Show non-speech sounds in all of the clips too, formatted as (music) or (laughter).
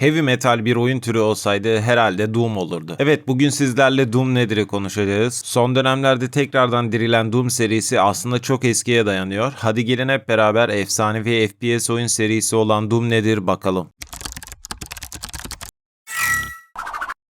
Heavy metal bir oyun türü olsaydı herhalde Doom olurdu. Evet bugün sizlerle Doom nedir'i konuşacağız. Son dönemlerde tekrardan dirilen Doom serisi aslında çok eskiye dayanıyor. Hadi gelin hep beraber efsanevi FPS oyun serisi olan Doom nedir bakalım.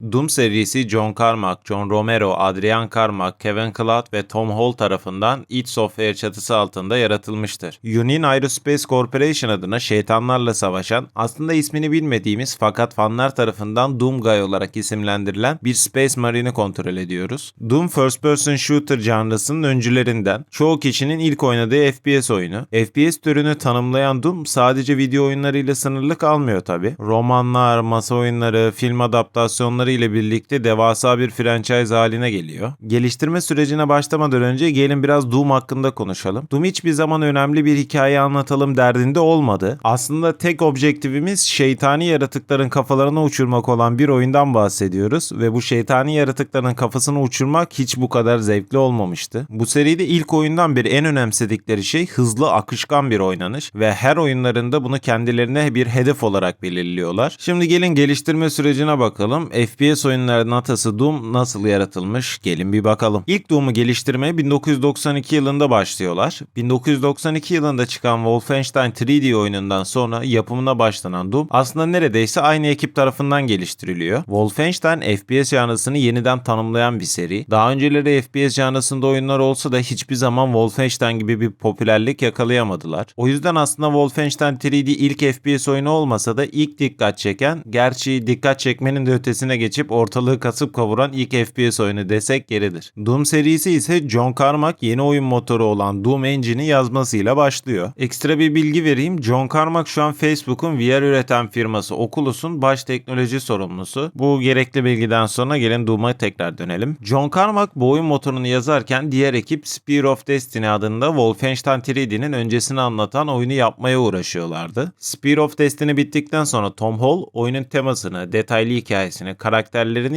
Doom serisi John Carmack, John Romero, Adrian Carmack, Kevin Cloud ve Tom Hall tarafından id Software çatısı altında yaratılmıştır. Union Aerospace Corporation adına şeytanlarla savaşan, aslında ismini bilmediğimiz fakat fanlar tarafından Doomguy olarak isimlendirilen bir Space Marine'i kontrol ediyoruz. Doom First Person Shooter janrasının öncülerinden, çoğu kişinin ilk oynadığı FPS oyunu. FPS türünü tanımlayan Doom sadece video oyunlarıyla sınırlı kalmıyor tabi. Romanlar, masa oyunları, film adaptasyonları ile birlikte devasa bir franchise haline geliyor. Geliştirme sürecine başlamadan önce gelin biraz Doom hakkında konuşalım. Doom hiçbir zaman önemli bir hikaye anlatalım derdinde olmadı. Aslında tek objektifimiz şeytani yaratıkların kafalarına uçurmak olan bir oyundan bahsediyoruz ve bu şeytani yaratıkların kafasını uçurmak hiç bu kadar zevkli olmamıştı. Bu seride ilk oyundan beri en önemsedikleri şey hızlı akışkan bir oynanış ve her oyunlarında bunu kendilerine bir hedef olarak belirliyorlar. Şimdi gelin geliştirme sürecine bakalım. FPS oyunlarının atası Doom nasıl yaratılmış? Gelin bir bakalım. İlk Doom'u geliştirmeye 1992 yılında başlıyorlar. 1992 yılında çıkan Wolfenstein 3D oyunundan sonra yapımına başlanan Doom aslında neredeyse aynı ekip tarafından geliştiriliyor. Wolfenstein FPS janrasını yeniden tanımlayan bir seri. Daha önceleri FPS janrasında oyunlar olsa da hiçbir zaman Wolfenstein gibi bir popülerlik yakalayamadılar. O yüzden aslında Wolfenstein 3D ilk FPS oyunu olmasa da ilk dikkat çeken, gerçi dikkat çekmenin de ötesine geçip ortalığı kasıp kavuran ilk FPS oyunu desek yeridir. Doom serisi ise John Carmack yeni oyun motoru olan Doom Engine'i yazmasıyla başlıyor. Ekstra bir bilgi vereyim. John Carmack şu an Facebook'un VR üreten firması Oculus'un baş teknoloji sorumlusu. Bu gerekli bilgiden sonra gelin Doom'a tekrar dönelim. John Carmack bu oyun motorunu yazarken diğer ekip Spear of Destiny adında Wolfenstein 3D'nin öncesini anlatan oyunu yapmaya uğraşıyorlardı. Spear of Destiny bittikten sonra Tom Hall oyunun temasını, detaylı hikayesini,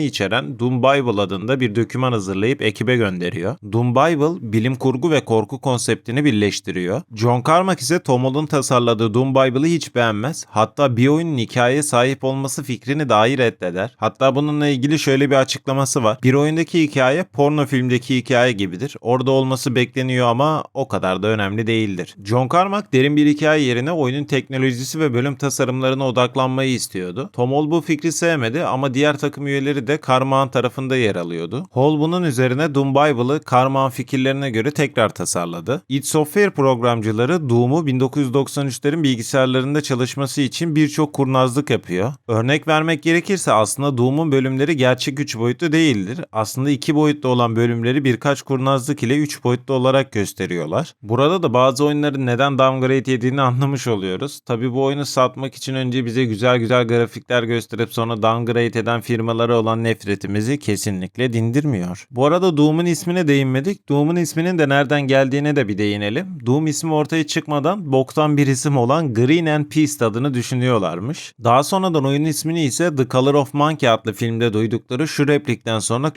içeren Doom Bible adında bir doküman hazırlayıp ekibe gönderiyor. Doom Bible bilim kurgu ve korku konseptini birleştiriyor. John Carmack ise Tom Hall'un tasarladığı Doom Bible'ı hiç beğenmez. Hatta bir oyunun hikayeye sahip olması fikrini dahi reddeder. Hatta bununla ilgili şöyle bir açıklaması var. Bir oyundaki hikaye porno filmdeki hikaye gibidir. Orada olması bekleniyor ama o kadar da önemli değildir. John Carmack derin bir hikaye yerine oyunun teknolojisi ve bölüm tasarımlarına odaklanmayı istiyordu. Tom Hall bu fikri sevmedi ama diğer takım üyeleri de Carmack'ın tarafında yer alıyordu. Hall bunun üzerine Doom Bible'ı Carmack'ın fikirlerine göre tekrar tasarladı. id Software programcıları Doom'u 1993'lerin bilgisayarlarında çalışması için birçok kurnazlık yapıyor. Örnek vermek gerekirse aslında Doom'un bölümleri gerçek 3 boyutlu değildir. Aslında 2 boyutlu olan bölümleri birkaç kurnazlık ile 3 boyutlu olarak gösteriyorlar. Burada da bazı oyunların neden downgrade yediğini anlamış oluyoruz. Tabi bu oyunu satmak için önce bize güzel güzel grafikler gösterip sonra downgrade eden firmalara olan nefretimizi kesinlikle dindirmiyor. Bu arada Doom'un ismine değinmedik. Doom'un isminin de nereden geldiğine de bir değinelim. Doom ismi ortaya çıkmadan boktan bir isim olan Green and Peace adını düşünüyorlarmış. Daha sonradan oyunun ismini ise The Color of Monkey adlı filmde duydukları şu replikten sonra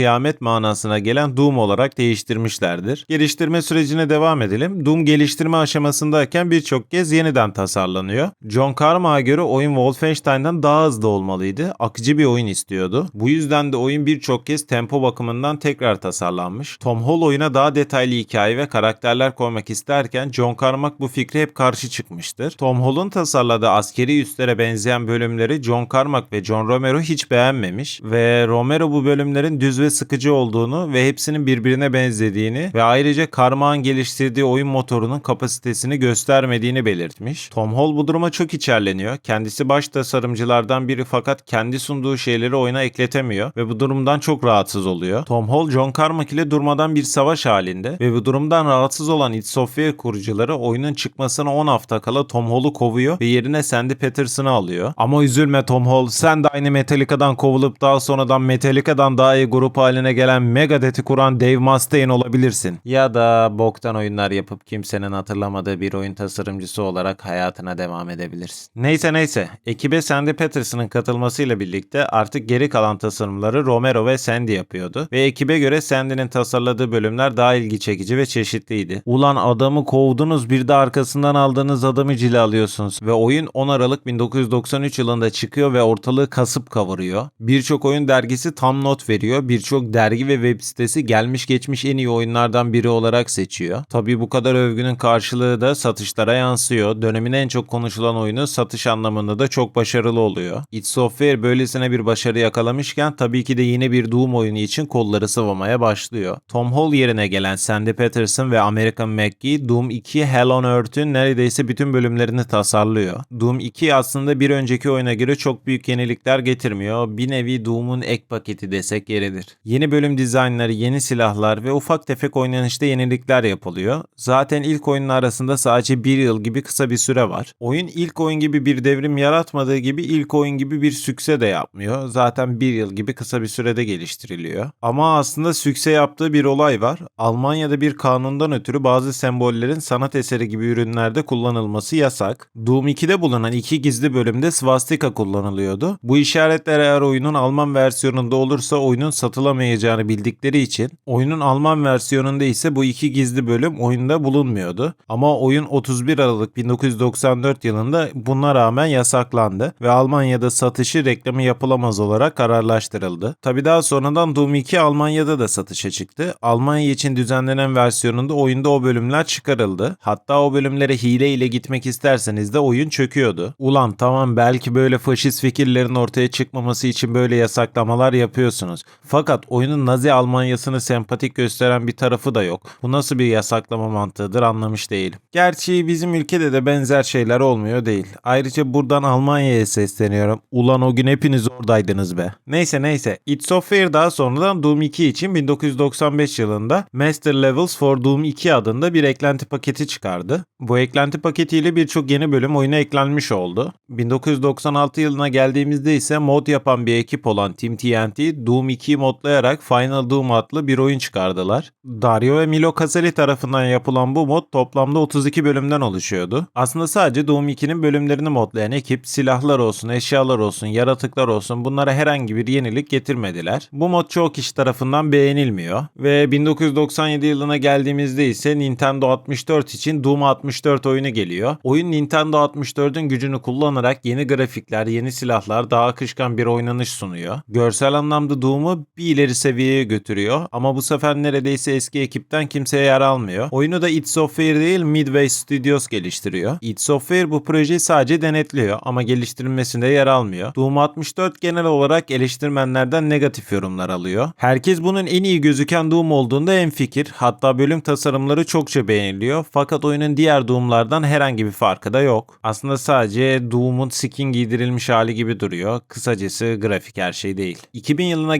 kıyamet manasına gelen Doom olarak değiştirmişlerdir. Geliştirme sürecine devam edelim. Doom geliştirme aşamasındayken birçok kez yeniden tasarlanıyor. John Carmack'a göre oyun Wolfenstein'den daha hızlı olmalıydı. Akıcı bir oyun istiyordu. Bu yüzden de oyun birçok kez tempo bakımından tekrar tasarlanmış. Tom Hall oyuna daha detaylı hikaye ve karakterler koymak isterken John Carmack bu fikre hep karşı çıkmıştır. Tom Hall'un tasarladığı askeri üslere benzeyen bölümleri John Carmack ve John Romero hiç beğenmemiş ve Romero bu bölümlerin düz ve sıkıcı olduğunu ve hepsinin birbirine benzediğini ve ayrıca Carmack'ın geliştirdiği oyun motorunun kapasitesini göstermediğini belirtmiş. Tom Hall bu duruma çok içerleniyor. Kendisi baş tasarımcılardan biri fakat kendi sunduğu şeyleri oyuna ekletemiyor ve bu durumdan çok rahatsız oluyor. Tom Hall John Carmack ile durmadan bir savaş halinde ve bu durumdan rahatsız olan id Software kurucuları oyunun çıkmasına 10 hafta kala Tom Hall'u kovuyor ve yerine Sandy Patterson'ı alıyor. Ama üzülme Tom Hall sen de aynı Metallica'dan kovulup daha sonradan Metallica'dan daha iyi grup haline gelen Megadeth'i kuran Dave Mustaine olabilirsin. Ya da boktan oyunlar yapıp kimsenin hatırlamadığı bir oyun tasarımcısı olarak hayatına devam edebilirsin. Neyse neyse. Ekibe Sandy Patterson'ın katılmasıyla birlikte artık geri kalan tasarımları Romero ve Sandy yapıyordu. Ve ekibe göre Sandy'nin tasarladığı bölümler daha ilgi çekici ve çeşitliydi. Ulan adamı kovdunuz bir de arkasından aldığınız adamı cilalıyorsunuz. Ve oyun 10 Aralık 1993 yılında çıkıyor ve ortalığı kasıp kavuruyor. Birçok oyun dergisi tam not veriyor. Birçok dergi ve web sitesi gelmiş geçmiş en iyi oyunlardan biri olarak seçiyor. Tabii bu kadar övgünün karşılığı da satışlara yansıyor. Dönemin en çok konuşulan oyunu satış anlamında da çok başarılı oluyor. id Software böylesine bir başarı yakalamışken tabii ki de yine bir Doom oyunu için kolları sıvamaya başlıyor. Tom Hall yerine gelen Sandy Patterson ve American McGee Doom 2 Hell on Earth'ün neredeyse bütün bölümlerini tasarlıyor. Doom 2 aslında bir önceki oyuna göre çok büyük yenilikler getirmiyor. Bir nevi Doom'un ek paketi desek yeridir. Yeni bölüm dizaynları, yeni silahlar ve ufak tefek oynanışta yenilikler yapılıyor. Zaten ilk oyunun arasında sadece bir yıl gibi kısa bir süre var. Oyun ilk oyun gibi bir devrim yaratmadığı gibi ilk oyun gibi bir sükse de yapmıyor. Zaten bir yıl gibi kısa bir sürede geliştiriliyor. Ama aslında sükse yaptığı bir olay var. Almanya'da bir kanundan ötürü bazı sembollerin sanat eseri gibi ürünlerde kullanılması yasak. Doom 2'de bulunan iki gizli bölümde swastika kullanılıyordu. Bu işaretler eğer oyunun Alman versiyonunda olursa oyunun satılamayacağını bildikleri için oyunun Alman versiyonunda ise bu iki gizli bölüm oyunda bulunmuyordu. Ama oyun 31 Aralık 1994 yılında buna rağmen yasaklandı ve Almanya'da satışı reklamı yapılamaz olarak kararlaştırıldı. Tabi daha sonradan Doom 2 Almanya'da da satışa çıktı. Almanya için düzenlenen versiyonunda oyunda o bölümler çıkarıldı. Hatta o bölümlere hile ile gitmek isterseniz de oyun çöküyordu. Ulan tamam belki böyle faşist fikirlerin ortaya çıkmaması için böyle yasaklamalar yapıyorsunuz. Fakat oyunun Nazi Almanyasını sempatik gösteren bir tarafı da yok. Bu nasıl bir yasaklama mantığıdır anlamış değilim. Gerçi bizim ülkede de benzer şeyler olmuyor değil. Ayrıca buradan Almanya'ya sesleniyorum. Ulan o gün hepiniz oradaydınız be. Neyse neyse. id Software daha sonradan Doom 2 için 1995 yılında Master Levels for Doom 2 adında bir eklenti paketi çıkardı. Bu eklenti paketiyle birçok yeni bölüm oyuna eklenmiş oldu. 1996 yılına geldiğimizde ise mod yapan bir ekip olan Team TNT Doom 2'yi modlayarak Final Doom adlı bir oyun çıkardılar. Dario ve Milo Caselli tarafından yapılan bu mod toplamda 32 bölümden oluşuyordu. Aslında sadece Doom 2'nin bölümlerini modlayan ekip silahlar olsun, eşyalar olsun, yaratıklar olsun bunlara herhangi bir yenilik getirmediler. Bu mod çoğu kişi tarafından beğenilmiyor ve 1997 yılına geldiğimizde ise Nintendo 64 için Doom 64 oyunu geliyor. Oyun Nintendo 64'ün gücünü kullanarak yeni grafikler, yeni silahlar, daha akışkan bir oynanış sunuyor. Görsel anlamda Doom'u bir ileri seviyeye götürüyor ama bu sefer neredeyse eski ekipten kimseye yer almıyor. Oyunu da id Software değil Midway Studios geliştiriyor. id Software bu projeyi sadece denetliyor ama geliştirilmesinde yer almıyor. Doom 64 genel olarak eleştirmenlerden negatif yorumlar alıyor. Herkes bunun en iyi gözüken Doom olduğunda en fikir. Hatta bölüm tasarımları çokça beğeniliyor. Fakat oyunun diğer Doom'lardan herhangi bir farkı da yok. Aslında sadece Doom'un skin giydirilmiş hali gibi duruyor. Kısacası grafik her şey değil. 2000 yılına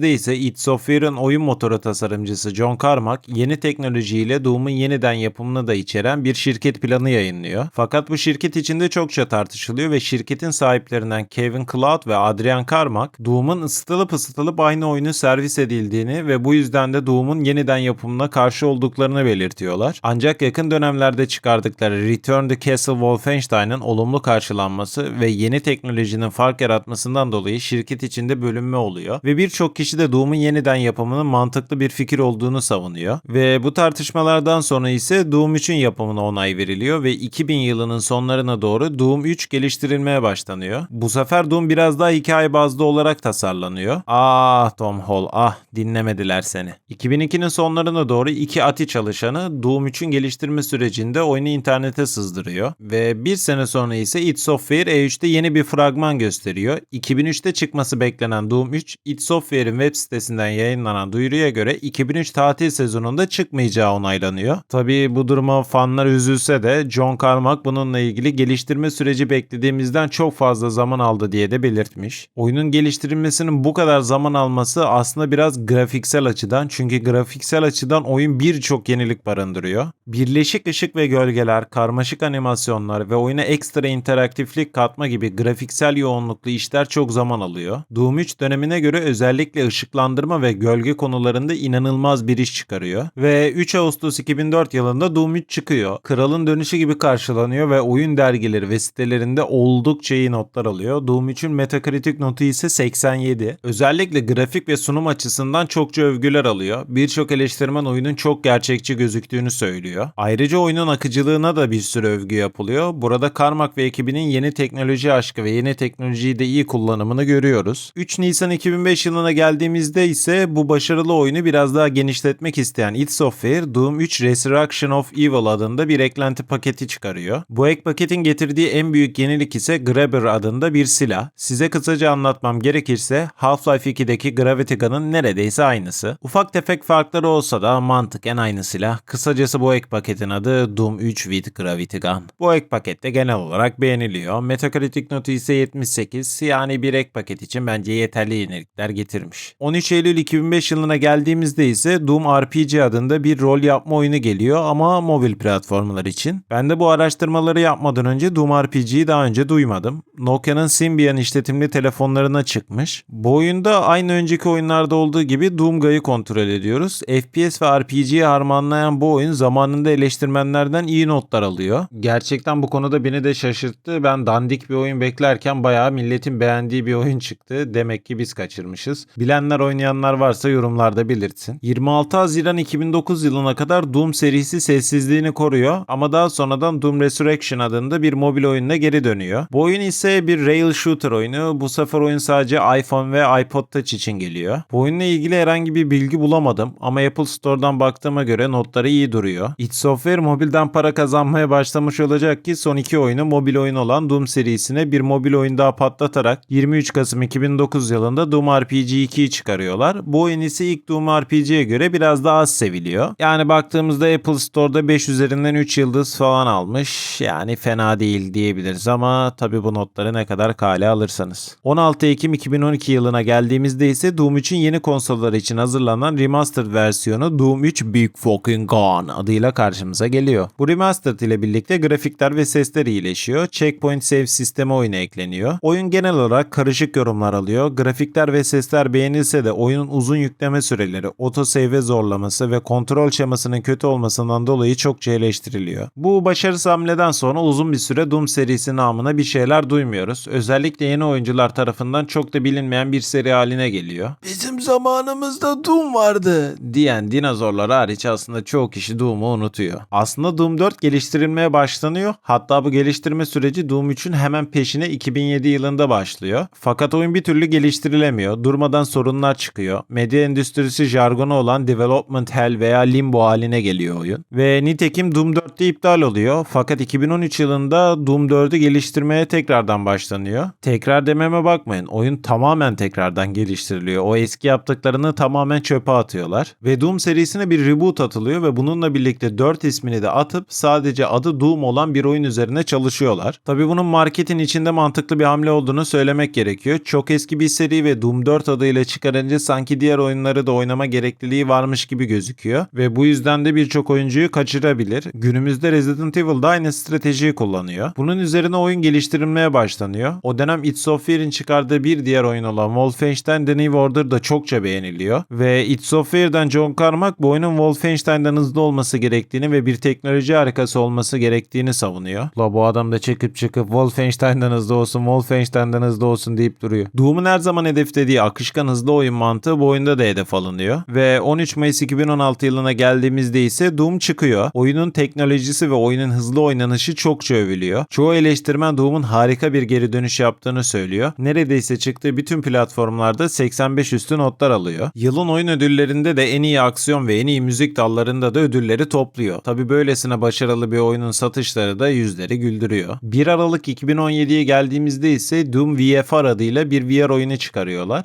geldiğimizde ise id Software'ın oyun motoru tasarımcısı John Carmack yeni teknolojiyle Doom'un yeniden yapımını da içeren bir şirket planı yayınlıyor. Fakat bu şirket içinde çokça tartışılıyor ve şirketin sahiplerinden Kevin Cloud ve Adrian Carmack Doom'un ısıtılıp ısıtılıp aynı oyunu servis edildiğini ve bu yüzden de Doom'un yeniden yapımına karşı olduklarını belirtiyorlar. Ancak yakın dönemlerde çıkardıkları Return to Castle Wolfenstein'ın olumlu karşılanması ve yeni teknolojinin fark yaratmasından dolayı şirket içinde bölünme oluyor ve birçok kişi de Doom'un yeniden yapımının mantıklı bir fikir olduğunu savunuyor ve bu tartışmalardan sonra ise Doom 3'ün yapımına onay veriliyor ve 2000 yılının sonlarına doğru Doom 3 geliştirilmeye başlanıyor. Bu sefer Doom biraz daha hikaye bazlı olarak tasarlanıyor. Ah Tom Hall ah dinlemediler seni. 2002'nin sonlarına doğru iki ATI çalışanı Doom 3'ün geliştirme sürecinde oyunu internete sızdırıyor ve bir sene sonra ise id Software E3'te yeni bir fragman gösteriyor. 2003'te çıkması beklenen Doom 3 id Software'in web sitesinden yayınlanan duyuruya göre 2003 tatil sezonunda çıkmayacağı onaylanıyor. Tabii bu duruma fanlar üzülse de John Carmack bununla ilgili geliştirme süreci beklediğimizden çok fazla zaman aldı diye de belirtmiş. Oyunun geliştirilmesinin bu kadar zaman alması aslında biraz grafiksel açıdan çünkü grafiksel açıdan oyun birçok yenilik barındırıyor. Birleşik ışık ve gölgeler, karmaşık animasyonlar ve oyuna ekstra interaktiflik katma gibi grafiksel yoğunluklu işler çok zaman alıyor. Doom 3 dönemine göre özellikle özellikle ışıklandırma ve gölge konularında inanılmaz bir iş çıkarıyor. Ve 3 Ağustos 2004 yılında Doom 3 çıkıyor. Kralın dönüşü gibi karşılanıyor ve oyun dergileri ve sitelerinde oldukça iyi notlar alıyor. Doom 3'ün Metacritic notu ise 87. Özellikle grafik ve sunum açısından çokça övgüler alıyor. Birçok eleştirmen oyunun çok gerçekçi gözüktüğünü söylüyor. Ayrıca oyunun akıcılığına da bir sürü övgü yapılıyor. Burada Carmack ve ekibinin yeni teknoloji aşkı ve yeni teknolojiyi de iyi kullanımını görüyoruz. 3 Nisan 2005 yılına geldiğimizde ise bu başarılı oyunu biraz daha genişletmek isteyen id Software Doom 3 Resurrection of Evil adında bir eklenti paketi çıkarıyor. Bu ek paketin getirdiği en büyük yenilik ise Grabber adında bir silah. Size kısaca anlatmam gerekirse Half-Life 2'deki Gravity Gun'ın neredeyse aynısı. Ufak tefek farkları olsa da mantıken aynı silah. Kısacası bu ek paketin adı Doom 3 with Gravity Gun. Bu ek pakette genel olarak beğeniliyor. Metacritic notu ise 78 yani bir ek paket için bence yeterli yenilikler getirmiş. 13 Eylül 2005 yılına geldiğimizde ise Doom RPG adında bir rol yapma oyunu geliyor ama mobil platformlar için. Ben de bu araştırmaları yapmadan önce Doom RPG'yi daha önce duymadım. Nokia'nın Symbian işletimli telefonlarına çıkmış. Bu oyunda aynı önceki oyunlarda olduğu gibi Doomga'yı kontrol ediyoruz. FPS ve RPG'yi harmanlayan bu oyun zamanında eleştirmenlerden iyi notlar alıyor. Gerçekten bu konuda beni de şaşırttı. Ben dandik bir oyun beklerken bayağı milletin beğendiği bir oyun çıktı. Demek ki biz kaçırmışız. Bilenler oynayanlar varsa yorumlarda belirtsin. 26 Haziran 2009 yılına kadar Doom serisi sessizliğini koruyor ama daha sonradan Doom Resurrection adında bir mobil oyununa geri dönüyor. Bu oyun ise bir rail shooter oyunu. Bu sefer oyun sadece iPhone ve iPod Touch için geliyor. Bu oyunla ilgili herhangi bir bilgi bulamadım ama Apple Store'dan baktığıma göre notları iyi duruyor. id Software mobilden para kazanmaya başlamış olacak ki son iki oyunu mobil oyun olan Doom serisine bir mobil oyun daha patlatarak 23 Kasım 2009 yılında Doom RPG 2'yi çıkarıyorlar. Bu oyun ise ilk Doom RPG'ye göre biraz daha az seviliyor. Yani baktığımızda Apple Store'da 5 üzerinden 3 yıldız falan almış. Yani fena değil diyebiliriz ama tabi bu notları ne kadar kale alırsanız. 16 Ekim 2012 yılına geldiğimizde ise Doom 3'ün yeni konsolları için hazırlanan remastered versiyonu Doom 3 Big Fucking Gone adıyla karşımıza geliyor. Bu remastered ile birlikte grafikler ve sesler iyileşiyor. Checkpoint save sistemi oyuna ekleniyor. Oyun genel olarak karışık yorumlar alıyor. Grafikler ve sesler beğenilse de oyunun uzun yükleme süreleri, autosave zorlaması ve kontrol şemasının kötü olmasından dolayı çokça eleştiriliyor. Bu başarısız hamleden sonra uzun bir süre Doom serisi namına bir şeyler duymuyoruz. Özellikle yeni oyuncular tarafından çok da bilinmeyen bir seri haline geliyor. Bizim zamanımızda Doom vardı diyen dinozorlar hariç aslında çoğu kişi Doom'u unutuyor. Aslında Doom 4 geliştirilmeye başlanıyor. Hatta bu geliştirme süreci Doom 3'ün hemen peşine 2007 yılında başlıyor. Fakat oyun bir türlü geliştirilemiyor. Durmadan sorunlar çıkıyor. Medya endüstrisi jargonu olan Development Hell veya Limbo haline geliyor oyun. Ve nitekim Doom 4'te iptal oluyor. Fakat 2013 yılında Doom 4'ü geliştirmeye tekrardan başlanıyor. Tekrar dememe bakmayın. Oyun tamamen tekrardan geliştiriliyor. O eski yaptıklarını tamamen çöpe atıyorlar. Ve Doom serisine bir reboot atılıyor ve bununla birlikte 4 ismini de atıp sadece adı Doom olan bir oyun üzerine çalışıyorlar. Tabi bunun marketin içinde mantıklı bir hamle olduğunu söylemek gerekiyor. Çok eski bir seri ve Doom 4 adıyla çıkarınca sanki diğer oyunları da oynama gerekliliği varmış gibi gözüküyor. Ve bu yüzden de birçok oyuncuyu kaçırabilir. Günümüzde Resident Evil da aynı stratejiyi kullanıyor. Bunun üzerine oyun geliştirilmeye başlanıyor. O dönem id Software'in çıkardığı bir diğer oyun olan Wolfenstein The New Order da çokça beğeniliyor. Ve id Software'dan John Carmack bu oyunun Wolfenstein'den hızlı olması gerektiğini ve bir teknoloji harikası olması gerektiğini savunuyor. La bu adam da çıkıp çıkıp Wolfenstein'den hızlı olsun, Wolfenstein'den hızlı olsun deyip duruyor. Doom'un her zaman hedeflediği akışkan hızlı oyun mantığı bu oyunda da hedef alınıyor. Ve 13 Mayıs 2016 yılına geldiğimizde ise Doom çıkıyor. Oyunun teknolojisi ve oyunun hızlı oynanışı çokça övülüyor. Çoğu eleştirmen Doom'un harika bir geri dönüş yaptığını söylüyor. Neredeyse çıktığı bütün platformlarda 85 üstü notlar alıyor. Yılın oyun ödüllerinde de en iyi aksiyon ve en iyi müzik dallarında da ödülleri topluyor. Tabi böylesine başarılı bir oyunun satışları da yüzleri güldürüyor. 1 Aralık 2017'ye geldiğimizde ise Doom VFR adıyla bir VR oyunu çıkarıyorlar.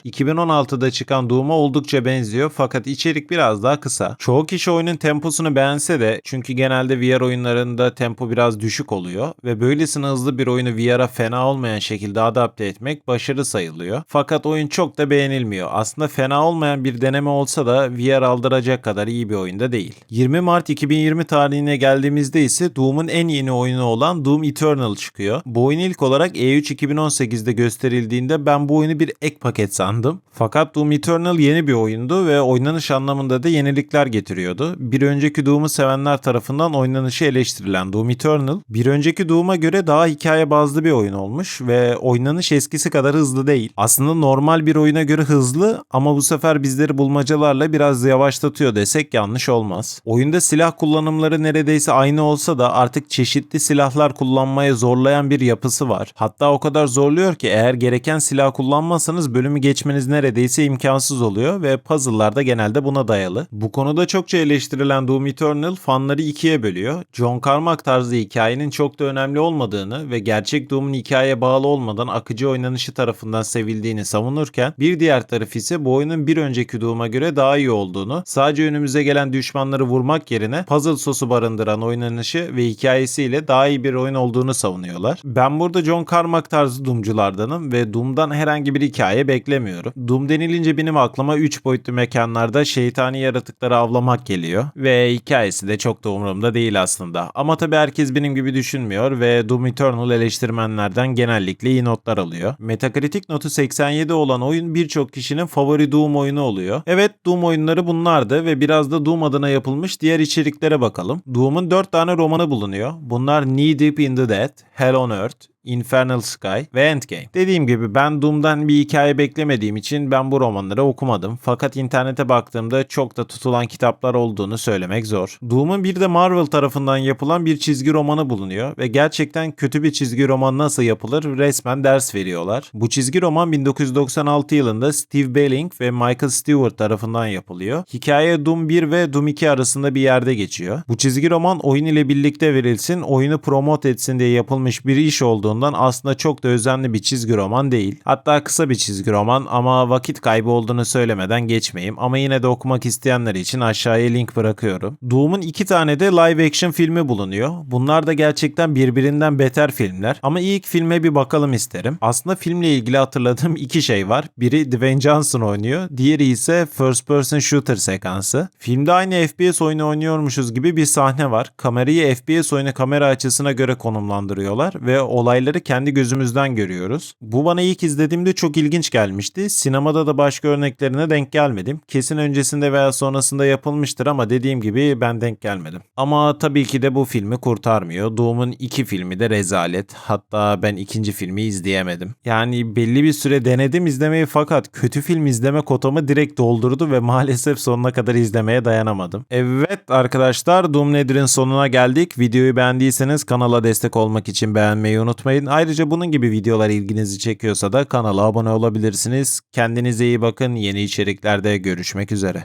2016'da çıkan Doom'a oldukça benziyor fakat içerik biraz daha kısa. Çoğu kişi oyunun temposunu beğense de çünkü genelde VR oyunlarında tempo biraz düşük oluyor ve böylesine hızlı bir oyunu VR'a fena olmayan şekilde adapte etmek başarı sayılıyor. Fakat oyun çok da beğenilmiyor. Aslında fena olmayan bir deneme olsa da VR aldıracak kadar iyi bir oyunda değil. 20 Mart 2020 tarihine geldiğimizde ise Doom'un en yeni oyunu olan Doom Eternal çıkıyor. Bu oyun ilk olarak E3 2018'de gösterildiğinde ben bu oyunu bir ek paket sandım. Fakat Fakat Doom Eternal yeni bir oyundu ve oynanış anlamında da yenilikler getiriyordu. Bir önceki Doom'u sevenler tarafından oynanışı eleştirilen Doom Eternal, bir önceki Doom'a göre daha hikaye bazlı bir oyun olmuş ve oynanış eskisi kadar hızlı değil. Aslında normal bir oyuna göre hızlı ama bu sefer bizleri bulmacalarla biraz yavaşlatıyor desek yanlış olmaz. Oyunda silah kullanımları neredeyse aynı olsa da artık çeşitli silahlar kullanmaya zorlayan bir yapısı var. Hatta o kadar zorluyor ki eğer gereken silah kullanmazsanız bölümü geçmeniz neredeyse imkansız oluyor ve puzzle'lar da genelde buna dayalı. Bu konuda çokça eleştirilen Doom Eternal fanları ikiye bölüyor. John Carmack tarzı hikayenin çok da önemli olmadığını ve gerçek Doom'un hikayeye bağlı olmadan akıcı oynanışı tarafından sevildiğini savunurken bir diğer taraf ise bu oyunun bir önceki Doom'a göre daha iyi olduğunu, sadece önümüze gelen düşmanları vurmak yerine puzzle sosu barındıran oynanışı ve hikayesiyle daha iyi bir oyun olduğunu savunuyorlar. Ben burada John Carmack tarzı Doom'culardanım ve Doom'dan herhangi bir hikaye beklemiyorum. Doom denilince benim aklıma 3 boyutlu mekanlarda şeytani yaratıkları avlamak geliyor ve hikayesi de çok da umurumda değil aslında. Ama tabii herkes benim gibi düşünmüyor ve Doom Eternal eleştirmenlerden genellikle iyi notlar alıyor. Metacritic notu 87 olan oyun birçok kişinin favori Doom oyunu oluyor. Evet Doom oyunları bunlardı ve biraz da Doom adına yapılmış diğer içeriklere bakalım. Doom'un 4 tane romanı bulunuyor. Bunlar Knee Deep in the Dead, Hell on Earth, Infernal Sky ve Endgame. Dediğim gibi ben Doom'dan bir hikaye beklemediğim için ben bu romanları okumadım. Fakat internete baktığımda çok da tutulan kitaplar olduğunu söylemek zor. Doom'un bir de Marvel tarafından yapılan bir çizgi romanı bulunuyor ve gerçekten kötü bir çizgi roman nasıl yapılır resmen ders veriyorlar. Bu çizgi roman 1996 yılında Steve Belling ve Michael Stewart tarafından yapılıyor. Hikaye Doom 1 ve Doom 2 arasında bir yerde geçiyor. Bu çizgi roman oyun ile birlikte verilsin, oyunu promote etsin diye yapılmış bir iş olduğundan aslında çok da özenli bir çizgi roman değil. Hatta kısa bir çizgi roman ama vakit kaybı olduğunu söylemeden geçmeyeyim. Ama yine de okumak isteyenler için aşağıya link bırakıyorum. Doom'un iki tane de live action filmi bulunuyor. Bunlar da gerçekten birbirinden beter filmler. Ama ilk filme bir bakalım isterim. Aslında filmle ilgili hatırladığım (laughs) iki şey var. Biri Dwayne Johnson oynuyor. Diğeri ise first person shooter sekansı. Filmde aynı FPS oyunu oynuyormuşuz gibi bir sahne var. Kamerayı FPS oyunu kamera açısına göre konumlandırıyorlar ve olayları kendi gözümüzden görüyoruz. Bu bana ilk izlediğimde çok ilginç gelmişti. Sinemada da başka örneklerine denk gelmedim. Kesin öncesinde veya sonrasında yapılmıştır ama dediğim gibi ben denk gelmedim. Ama tabii ki de bu filmi kurtarmıyor. Doom'un iki filmi de rezalet. Hatta ben ikinci filmi izleyemedim. Yani belli bir süre denedim izlemeyi fakat kötü film izleme kotamı direkt doldurdu ve maalesef sonuna kadar izlemeye dayanamadım. Evet arkadaşlar Doom Nedir'in sonuna geldik. Videoyu beğendiyseniz kanala destek olmak için beğenmeyi unutmayın. Ayrıca bunun gibi videolar ilginizi çekiyorsa da kanala abone olabilirsiniz. Kendinize iyi bakın. Yeni içeriklerde görüşmek üzere.